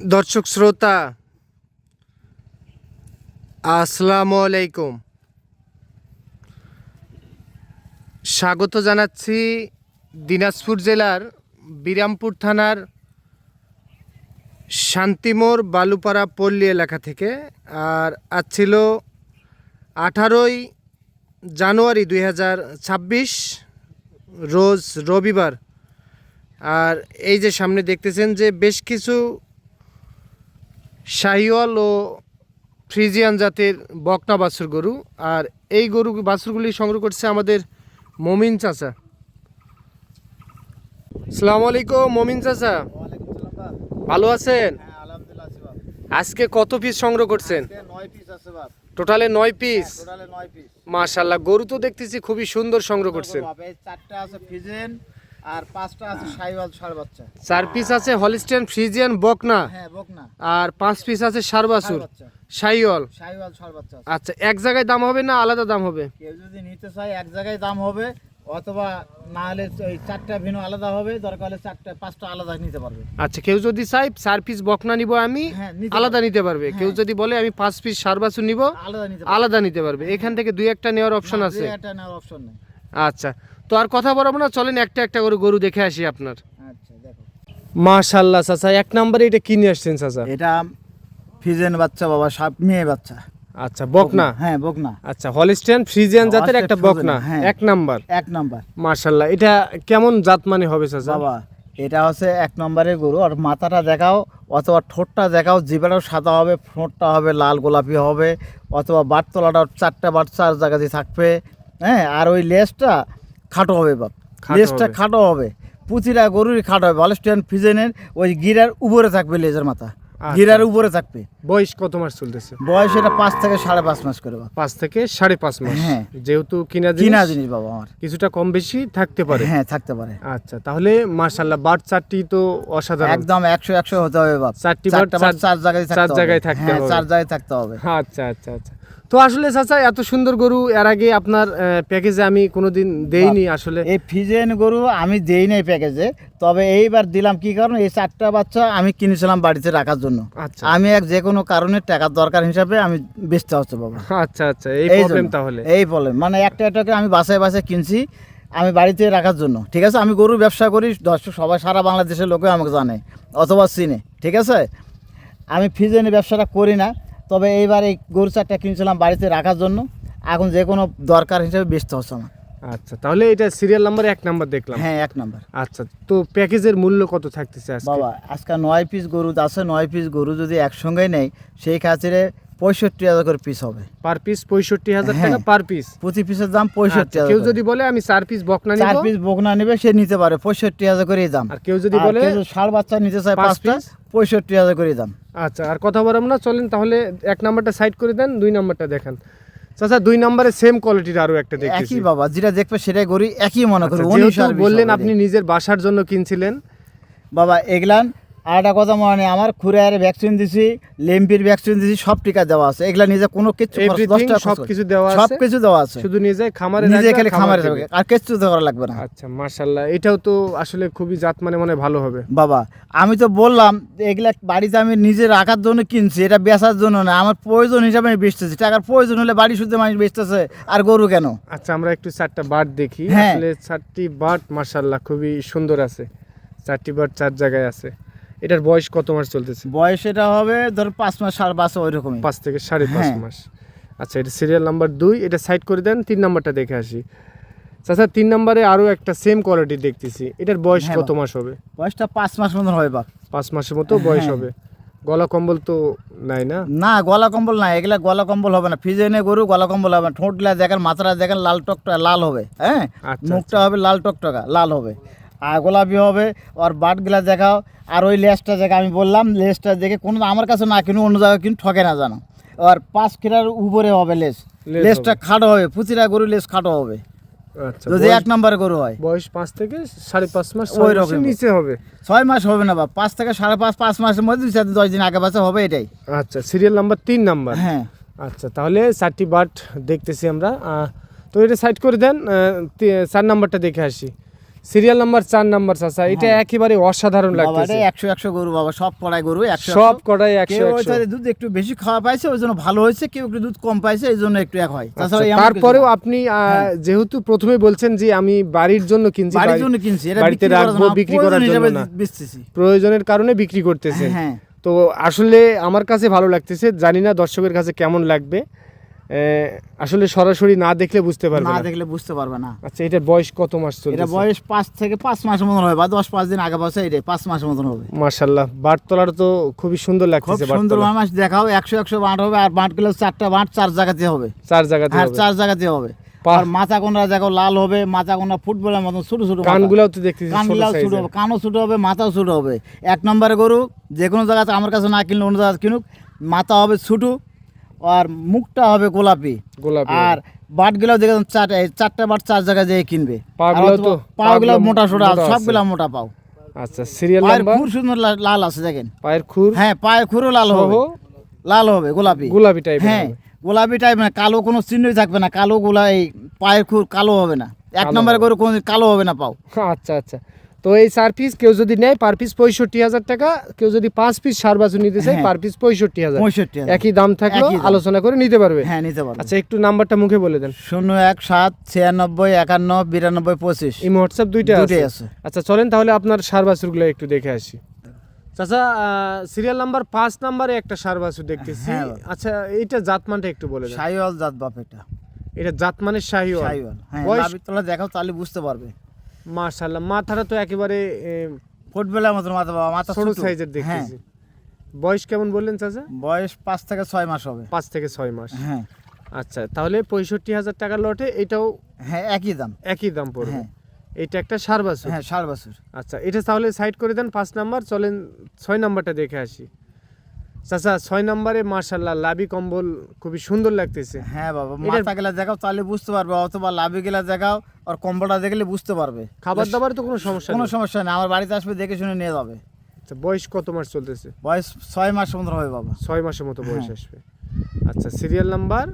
দর্শক শ্রোতা, আসসালামু আলাইকুম। স্বাগত জানাচ্ছি দিনাজপুর জেলার বিরামপুর থানার শান্তিমোর বালুপাড়া পল্লী এলাকা থেকে। আর আজ ছিল আঠারোই জানুয়ারি দুই হাজার ছাব্বিশ, রোজ রবিবার। আর এই যে সামনে দেখতেছেন যে বেশ কিছু শাহিওয়াল ও ফ্রিজিয়ান জাতের বকনা বাছুর গরু। আর এই গরু বাছুরগুলি সংগ্রহ করছে আমাদের মমিন চাচা। সালাম আলাইকুম মমিন চাচা। ভালো আছেন? হ্যাঁ। আজকে কত পিস সংগ্রহ করছেন। টোটালে নয় পিস হ্যাঁ, টোটালে মাশাল্লাহ গরু তো দেখতেছি খুবই সুন্দর সংগ্রহ করছেন। চারটা আছে আর পাঁচটা আছে সাইওয়াল ষাড় বাচ্চা। চার পিস আছে হলিস্টেন ফ্রিজিয়ান বকনা হ্যাঁ বকনা আর পাঁচ পিস আছে সারবাসুর ষাড় বাচ্চা। শাহিওয়াল সাইওয়াল ষাড় বাচ্চা আচ্ছা এক জায়গায় দাম হবে না আলাদা দাম হবে? কেউ যদি নিতে চায় এক জায়গায় দাম হবে অথবা না হলে ওই চারটা ভিন্ন আলাদা হবে দরকার হলে চারটা পাঁচটা আলাদা নিতে পারবে। আচ্ছা কেউ যদি চাই চার পিস বকনা নিব আমি হ্যাঁ, আলাদা নিতে পারবে। কেউ হ্যাঁ। যদি বলে আমি পাঁচ পিস নিব আলাদা নিতে পারবে। আলাদা নিতে পারবে। এখান থেকে দুই একটা নেওয়ার অপশন আছে। একটা নেওয়ার অপশন নেই। আচ্ছা তো আর কথা বলব না চলেন একটা একটা করে গরু দেখে আসি আপনার। আচ্ছা মাশাল্লাহ চাচা এক নম্বরে এটা কিনে আসছেন চাচা? এটা ফিজেন বাচ্চা বাবা সাপ মেয়ে বাচ্চা। আচ্ছা বকনা? হ্যাঁ বকনা। আচ্ছা হলিস্টিয়ান ফ্রিজিয়ান জাতের একটা বকনা? হ্যাঁ। এক নাম্বার। এক নাম্বার। মাশাল্লাহ এটা কেমন জাত মানে হবে চাচা? বাবা এটা হচ্ছে এক নম্বরের গরু আর মাথাটা দেখাও অথবা ঠোঁটটা দেখাও জিবাটাও সাদা হবে ঠোঁটটা হবে লাল গোলাপি হবে অথবা বাটতলাটা চারটা বাট চার জায়গাতে থাকবে হ্যাঁ আর ওই লেজটা খাটো হবে বাপ। লেজটা খাটো হবে। পুঁতিরা গরুরই খাটো হবে। হলস্টিয়ান ফিজেনের ওই গিরার উপরে থাকবে লেজের মাথা। আচ্ছা, গিরার উপরে থাকবে। বয়স কত মাস চলতেছে? বয়স এটা পাঁচ থেকে সাড়ে পাঁচ মাস করে বাপ। পাঁচ থেকে সাড়ে পাঁচ মাস। হ্যাঁ। যেহেতু কিনা কিনা জিনিস বাবা আমার। কিছুটা কম বেশি থাকতে পারে। হ্যাঁ থাকতে পারে। আচ্ছা তাহলে মাশাল্লাহ বাট চারটি তো অসাধারণ। একদম একশো একশো হতে হবে বাপ। চারটি বার চার- জায়গায় থাকতে চার জায়গায় থাকতে হ্যাঁ হবে। চার জায়গায় থাকতে হবে। আচ্ছা আচ্ছা আচ্ছা। তো আসলে চাচা এত সুন্দর গরু এর আগে আপনার প্যাকেজে আমি কোনোদিন দেইনি আসলে। এই ফিজেন গরু আমি দেই নাই প্যাকেজে তবে এইবার দিলাম কি কারণ এই চারটা বাচ্চা আমি কিনেছিলাম বাড়িতে রাখার জন্য। আচ্ছা। আমি এক যে কোনো কারণে টাকার দরকার হিসাবে আমি বেচতে হচ্ছে বাবা। আচ্ছা আচ্ছা এই প্রবলেম তাহলে। এই প্রবলেম মানে একটা একটাকে আমি বাসায় বাসায় কিনছি আমি বাড়িতে রাখার জন্য। ঠিক আছে? আমি গরুর ব্যবসা করি দর্শক সবাই সারা বাংলাদেশের লোকে আমাকে জানে অথবা চিনে। ঠিক আছে? আমি ফিজেনের ব্যবসাটা করি না। তবে এইবার এই গরু চারটা কিনেছিলাম বাড়িতে রাখার জন্য। এখন যে কোনো দরকার হিসেবে ব্যস্ত হচ্ছে আমার। আচ্ছা তাহলে এটা সিরিয়াল নাম্বার এক নাম্বার দেখলাম। হ্যাঁ এক নাম্বার আচ্ছা তো প্যাকেজের মূল্য কত থাকতেছে বাবা আজকাল নয় পিস গরু আছে নয় পিস গরু যদি একসঙ্গে নেয় সেই খাতিরে পঁয়ষট্টি হাজার করে পিস হবে। পার পিস পঁয়ষট্টি হাজার হ্যাঁ। টাকা পার পিস প্রতি পিসের দাম পঁয়ষট্টি হাজার কেউ যদি বলে আমি চার পিস বকনা চার পিস বকনা নেবে সে নিতে পারে পঁয়ষট্টি হাজার করে দাম। আর কেউ যদি বলে ষাড় বাচ্চা নিতে চায় পাঁচ piece? পঁয়ষট্টি হাজার করে দাম। আচ্ছা আর কথা বললাম না চলেন তাহলে এক নাম্বারটা সাইড করে দেন দুই নাম্বারটা দেখান। চাচা দুই নাম্বারে সেম কোয়ালিটির আরও একটা দেখতেছি। একই বাবা যেটা দেখবে সেটাই করি একই মনে করি আচ্ছা, বিশ বললেন আপনি নিজের বাসার জন্য কিনছিলেন। বাবা এগলান আর একটা কথা মনে নেই, আমার খুরায়ের ভ্যাকসিন দিছি লেম্পির ভ্যাকসিন দিছি সব টিকা দেওয়া আছে। এগুলা নিজে কোনো কিছু দশ সবকিছু দেওয়া আছে? সবকিছু দেওয়া আছে। শুধু যায় খামারে নিজে খালি খামারে। যাবে আর কিচ্ছু করা লাগবে না। আচ্ছা মাশাল্লাহ এটাও তো আসলে খুবই জাত মানে মনে ভালো হবে। বাবা আমি তো বললাম এগুলা বাড়িতে আমি নিজে রাখার জন্য কিনছি এটা বেচার জন্য না। আমার প্রয়োজন হিসাবে আমি বেচতেছি। টাকার প্রয়োজন হলে বাড়ি শুদ্ধ মানুষ বেচতেছে আর গরু কেন? আচ্ছা আমরা একটু চারটা বাট দেখি। হ্যাঁ। আসলে চারটি বাট মাশাল্লাহ খুবই সুন্দর আছে। চারটি বাট চার জায়গায় আছে। এটার বয়স কত মাস চলতেছে? বয়স এটা হবে ধর পাঁচ মাস সাড়ে পাঁচ ওই রকমই পাঁচ থেকে সাড়ে পাঁচ হ্যাঁ। মাস। আচ্ছা এটা সিরিয়াল নাম্বার দুই এটা সাইড করে দেন তিন নাম্বারটা দেখে আসি। আচ্ছা তিন নাম্বারে আরও একটা সেম কোয়ালিটি দেখতেছি। এটার বয়স হ্যাঁ, কত মাস হবে? বয়সটা পাঁচ মাস মতন হবে বাপ। পাঁচ মাসের মতো বয়স হ্যাঁ। হবে। গলা কম্বল তো নাই না? না গলা কম্বল না এগুলা গলা কম্বল হবে না। ফিজেনে গরু গলা কম্বল হবে না। ঠোঁটগুলা দেখেন মাথাটা দেখেন লাল টকটা লাল হবে। হ্যাঁ? আচ্ছা, মুখটা হবে লাল টকটকা লাল হবে। গোলাপি হবে আর বাটগুলা দেখাও আর ওই লেসটা দেখে আমি বললাম লেসটা দেখে কোনো আমার কাছে না কিনো অন্য জায়গায় কিন্তু ঠকে না জানো। আর পাঁচ কিলার উপরে হবে লেস। লেসটা খাটো হবে পুচিরা গরু লেস খাটো হবে। আচ্ছা যদি এক নম্বরে গরু হয়। বয়স পাঁচ থেকে সাড়ে পাঁচ মাস ওই রকম। নিচে হবে। ছয় মাস হবে না বা পাঁচ থেকে সাড়ে পাঁচ পাঁচ মাসের মধ্যে দুই চার দশ দিন আগে পাশে হবে এটাই। আচ্ছা সিরিয়াল নাম্বার তিন নাম্বার হ্যাঁ। আচ্ছা তাহলে চারটি বাট দেখতেছি আমরা। তো এটা সাইড করে দেন চার নাম্বারটা দেখে আসি। সিরিয়াল নাম্বার চার নাম্বার চাচা এটা একেবারে অসাধারণ হ্যাঁ। লাগতেছে। একশো একশো গরু বাবা সব পড়ায় গরু সব কটাই একশো দুধ একটু বেশি খাওয়া পাইছে ওই জন্য ভালো হয়েছে কেউ একটু দুধ কম পাইছে এই জন্য একটু এক হয়। আচ্ছা, তারপরেও আপনি আহ, যেহেতু প্রথমে বলছেন যে আমি বাড়ির জন্য কিনছি বাড়ির জন্য কিনছি বাড়িতে বিক্রি রাখব, বিক্রি করার জন্য না। প্রয়োজনের কারণে বিক্রি করতেছেন হ্যাঁ। তো আসলে আমার কাছে ভালো লাগতেছে জানি না দর্শকের কাছে কেমন লাগবে। আসলে সরাসরি না দেখলে বুঝতে পারবে না দেখলে বুঝতে পারবে না। আচ্ছা এটার বয়স কত মাস চলছে এটা বয়স পাঁচ থেকে পাঁচ মাসের মতন হবে বা দশ পাঁচ দিন আগে বছর এটা পাঁচ মাসের মতন হবে। মার্শাল্লাহ বাটতলার তো খুবই সুন্দর লাগছে খুব সুন্দর মাছ দেখাও একশো একশো বাঁট হবে আর বাঁটগুলো চারটা বাঁট চার জায়গাতে হবে। চার জায়গাতে আর হবে। চার জায়গাতে হবে। আর মাথা কোনটা দেখো লাল হবে মাথা কোনটা ফুটবলের মতন ছোট ছোট। কানগুলাও তো দেখতেছি ছোট কানগুলাও ছোট হবে কানও ছোট হবে মাথাও ছোট হবে। এক নম্বরে গরু যে কোনো জায়গাতে আমার কাছে না কিনলে অন্য জায়গায় কিনুক। মাথা হবে ছোটো আর মুখটা হবে গোলাপি। গোলাপি আর বাটগুলো দেখে চার চারটা বাট চার জায়গায় যেয়ে কিনবে। পাগুলো তো মোটা সোটা আছে। মোটা পাও। আচ্ছা সিরিয়াল পায়ের নাম্বার? খুর সুন্দর লাল আছে দেখেন। পায়ের খুর? হ্যাঁ পায়ের খুরও লাল হবে। লাল হবে গোলাপি। গোলাপি টাইপের হ্যাঁ গোলাপি টাইপ না কালো কোনো চিহ্নই থাকবে না। কালো গোলা এই পায়ের খুর কালো হবে না। এক নম্বরে। করে কোনো কালো হবে না পাও। আচ্ছা আচ্ছা। তো এই চার পিস কেউ যদি নেয় পার পিস পঁয়ষট্টি হাজার টাকা। কেউ যদি পাঁচ পিস সার বাছুর নিতে চায় হ্যাঁ। পার পিস পঁয়ষট্টি হাজার। পঁয়ষট্টি একই দাম থাকলেও আলোচনা করে নিতে পারবে। হ্যাঁ নিতে পারবে। আচ্ছা একটু নাম্বারটা মুখে বলে দেন। শূন্য এক সাত ছিয়ানব্বই একান্ন বিরানব্বই পঁচিশ। এই হোয়াটসঅ্যাপ দুইটা আছে। আচ্ছা চলেন তাহলে আপনার সার বাছুরগুলো একটু দেখে আসি। চাচা সিরিয়াল নাম্বার পাঁচ নাম্বারে একটা সার বাছুর দেখতেছি। হ্যাঁ। আচ্ছা এইটা জাতমানটা একটু বলে দেন। জাত বাপ এটা। এটা জাতমানের শাহিওয়াল। সাইওয়াল হ্যাঁ দেখাও তাহলে বুঝতে পারবে। মাশাআল্লাহ মাথাটা তো একেবারে ফুটবলের মতন মাথা বাবা মাথা ছোট। সাইজের হ্যাঁ দেখতেছি। বয়স কেমন বললেন চাচা? বয়স পাঁচ থেকে ছয় মাস হবে। পাঁচ থেকে ছয় মাস। হ্যাঁ। আচ্ছা তাহলে পঁয়ষট্টি হাজার টাকার লটে এটাও হ্যাঁ একই দাম। একই দাম পড়বে। হ্যাঁ। এটা একটা সার বাছুর? হ্যাঁ ষাট বছর। আচ্ছা এটা তাহলে সাইড করে দেন পাঁচ নাম্বার চলেন ছয় নাম্বারটা দেখে আসি। চাচা ছয় নাম্বারে মার্শাল্লাহ লাভি কম্বল খুবই সুন্দর লাগতেছে। হ্যাঁ বাবা মাথা গেলা দেখাও তাহলে বুঝতে পারবে অথবা লাভি গেলা দেখাও আর কম্বলটা দেখলে বুঝতে পারবে। খাবার দাবার তো কোনো সমস্যা কোনো সমস্যা নেই আমার বাড়িতে আসবে দেখে শুনে নিয়ে যাবে। আচ্ছা বয়স কত মাস চলতেছে? বয়স ছয় মাস মতো হবে বাবা। ছয় মাসের মতো বয়স হ্যাঁ। আসবে। আচ্ছা সিরিয়াল নাম্বার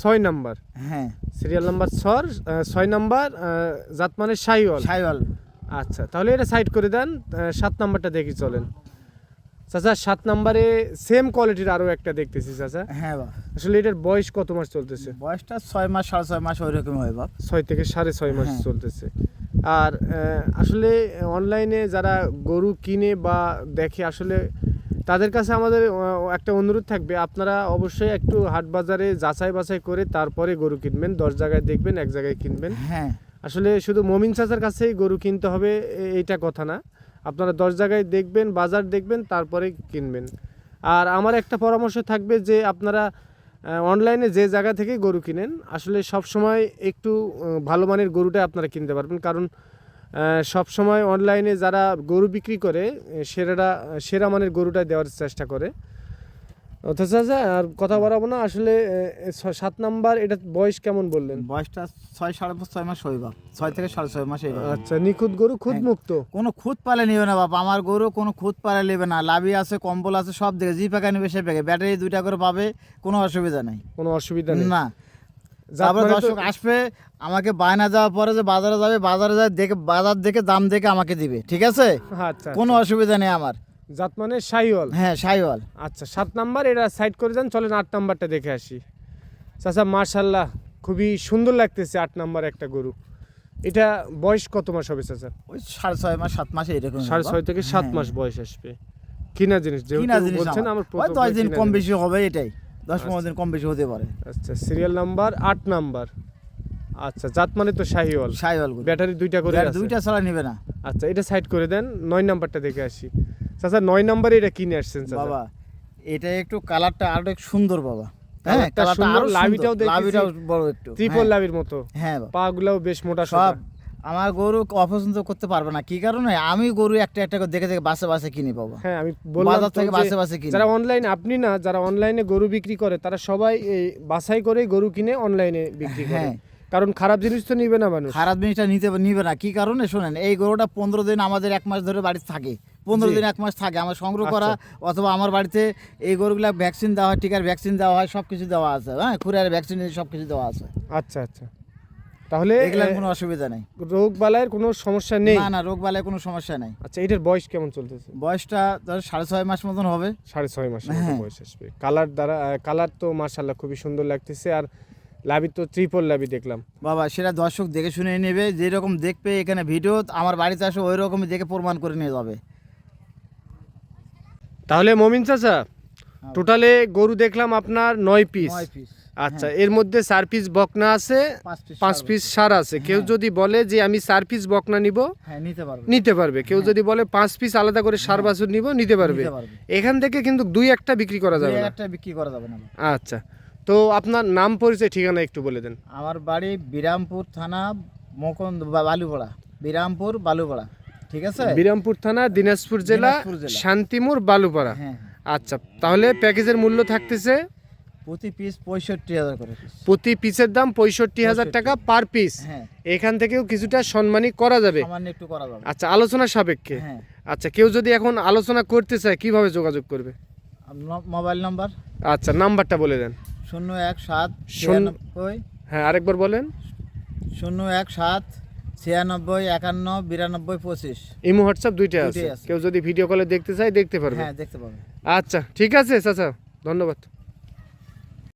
ছয় নাম্বার হ্যাঁ। সিরিয়াল নাম্বার ছর ছয় নাম্বার জাতমানের শাহিওয়াল। সাইওয়াল আচ্ছা তাহলে এটা সাইড করে দেন সাত নাম্বারটা দেখি চলেন। চাচা সাত নাম্বারে সেম কোয়ালিটির আরও একটা দেখতেছি চাচা। হ্যাঁ বাবা। আসলে এটার বয়স কত মাস চলতেছে? বয়সটা ছয় মাস সাড়ে ছয় মাস ওই রকম হয় বাপ। ছয় থেকে সাড়ে ছয় মাস হ্যাঁ। চলতেছে। আর আসলে অনলাইনে যারা গরু কিনে বা দেখে আসলে তাদের কাছে আমাদের একটা অনুরোধ থাকবে আপনারা অবশ্যই একটু হাট বাজারে যাচাই বাছাই করে তারপরে গরু কিনবেন দশ জায়গায় দেখবেন এক জায়গায় কিনবেন। হ্যাঁ। আসলে শুধু মমিন চাচার কাছেই গরু কিনতে হবে এইটা কথা না। আপনারা দশ জায়গায় দেখবেন, বাজার দেখবেন, তারপরে কিনবেন। আর আমার একটা পরামর্শ থাকবে যে আপনারা অনলাইনে যে জায়গা থেকে গরু কিনেন, আসলে সব সময় একটু ভালো মানের গরুটা আপনারা কিনতে পারবেন। কারণ সব সময় অনলাইনে যারা গরু বিক্রি করে সেরাটা, সেরা মানের গরুটা দেওয়ার চেষ্টা করে। অথচ আর কথা বাড়াবো না আসলে সাত নাম্বার এটা বয়স কেমন বললেন? বয়সটা ছয় সাড়ে ছয় মাস হই বাপ ছয় থেকে সাড়ে ছয় মাস এইরকম। আচ্ছা নিখুঁত গরু খুদ হ্যাঁ। মুক্ত? কোনো খুদ পালে নিবে না বাপ। আমার গরু কোনো খুদ পালে নেবে না। লাভি আছে কম্বল আছে সব দিকে জি প্যাকা নেবে সে প্যাকে। ব্যাটারি দুইটা করে পাবে কোনো অসুবিধা নেই। কোনো অসুবিধা নেই? না। তারপরে দর্শক আসবে আমাকে বায়না যাওয়ার পরে যে বাজারে যাবে বাজারে যায় দেখে বাজার দেখে দাম দেখে আমাকে দিবে। ঠিক আছে? আচ্ছা। কোনো অসুবিধা নেই আমার। জাত মানে শাহিওয়াল হ্যাঁ সাইওয়াল। আচ্ছা সাত নাম্বার এটা সাইড করে যান চলেন আট নাম্বারটা দেখে আসি। চাচা মার্শাল্লাহ খুবই সুন্দর লাগতেছে আট নাম্বার একটা গরু। এটা বয়স কত মাস হবে চাচা? ওই সাড়ে ছয় মাস সাত মাস এইরকম সাড়ে ছয় থেকে সাত মাস বয়স আসবে। কিনা জিনিস যেহেতু বলছেন আমার। দশ দিন কম বেশি হবে এটাই। দশ পনেরো দিন কম বেশি হতে পারে। আচ্ছা সিরিয়াল নাম্বার আট নাম্বার। আচ্ছা জাত মানে তো শাহিওয়াল গরু। ব্যাটারি দুইটা করে দুইটা ছাড়া নিবে না। আচ্ছা এটা সাইড করে দেন নয় নাম্বারটা দেখে আসি। চাচা নয় নাম্বারে এটা কিনে আসছেন বাবা এটা একটু কালারটা আরও সুন্দর বাবা। হ্যাঁ কালারটা আরও লাভিটাও লাভিটাও বড় একটু। ত্রিপল লাভির মতো। পা গুলাও বেশ মোটা সব সব আমার গরু অপছন্দ করতে পারবে না। কি কারণে? আমি গরু একটা একটা করে দেখে দেখে বাসে বাসে কিনি বাবা। হ্যাঁ আমি বাজার থেকে বাসে বাসে কিনি। যারা অনলাইনে আপনি না যারা অনলাইনে গরু বিক্রি করে তারা সবাই এই বাছাই করে গরু কিনে অনলাইনে বিক্রি করে। হ্যাঁ। কারণ খারাপ জিনিস তো নিবে না মানুষ। খারাপ জিনিসটা নিতে নিবে না। কি কারণে? শোনেন এই গরুটা পনেরো দিন আমাদের এক মাস ধরে বাড়িতে থাকে। পনেরো দিন এক মাস থাকে। আমার সংগ্রহ করা আচ্ছা। অথবা আমার বাড়িতে এই গরুগুলা ভ্যাকসিন দেওয়া হয় টিকার ভ্যাকসিন দেওয়া হয় সব কিছু দেওয়া আছে। হ্যাঁ খুরার ভ্যাকসিন সব কিছু দেওয়া আছে। আচ্ছা আচ্ছা। তাহলে এগুলার কোনো অসুবিধা নেই। রোগ বালাইয়ের কোনো সমস্যা নেই? না না রোগ বালায় কোনো সমস্যা নেই। আচ্ছা এটার বয়স কেমন চলতেছে? বয়সটা ধর সাড়ে ছয় মাস মতন হবে। সাড়ে ছয় মাস হ্যাঁ। বয়স আসবে। কালার দ্বারা কালার তো মার্শাল্লাহ খুবই সুন্দর লাগতেছে। আর লাভি তো ত্রিপল লাভি দেখলাম। বাবা সেটা দর্শক দেখে শুনে নেবে যেরকম দেখবে এখানে ভিডিও আমার বাড়িতে আসে ওই রকমই দেখে প্রমাণ করে নিয়ে যাবে। তাহলে মমিন চাচা টোটালে গরু দেখলাম আপনার নয় পিস আচ্ছা এর মধ্যে চার পিস বকনা আছে পাঁচ পিস সার আছে। কেউ যদি বলে যে আমি চার পিস বকনা নিব হ্যাঁ নিতে পারবে। কেউ যদি বলে পাঁচ পিস আলাদা করে সার বাছুর নিব নিতে পারবে। এখান থেকে কিন্তু দুই একটা বিক্রি করা যাবে একটা বিক্রি করা যাবে না। আচ্ছা। তো আপনার নাম পরিচয় ঠিকানা একটু বলে দেন। আমার বাড়ি বিরামপুর থানা মকন্দ বালুপাড়া। বিরামপুর বালুপাড়া। ঠিক আছে? বিরামপুর থানা দিনাজপুর জেলা শান্তিমুর বালুপাড়া। হ্যাঁ আচ্ছা তাহলে প্যাকেজের মূল্য থাকতেছে? প্রতি পিস পঁয়ষট্টি হাজার করে প্রতি পিসের দাম পঁয়ষট্টি হাজার টাকা পার পিস হ্যাঁ। এখান থেকেও কিছুটা সম্মানী করা যাবে। একটু করা যাবে। আচ্ছা আলোচনা সাপেক্ষে। হ্যাঁ। আচ্ছা কেউ যদি এখন আলোচনা করতে চায় কীভাবে যোগাযোগ করবে? Mobile number? আচ্ছা নাম্বারটা বলে দেন। শূন্য এক সাত ছিয়ানব্বই হ্যাঁ আরেকবার বলেন। শূন্য এক সাত ছিয়ানব্বই একান্ন বিরানব্বই পঁচিশ। ইমো হোয়াটসঅ্যাপ দুইটা আছে। কেউ যদি ভিডিও কলে দেখতে চায় দেখতে পারবে। হ্যাঁ দেখতে পাবেন আচ্ছা ঠিক আছে চাচা ধন্যবাদ।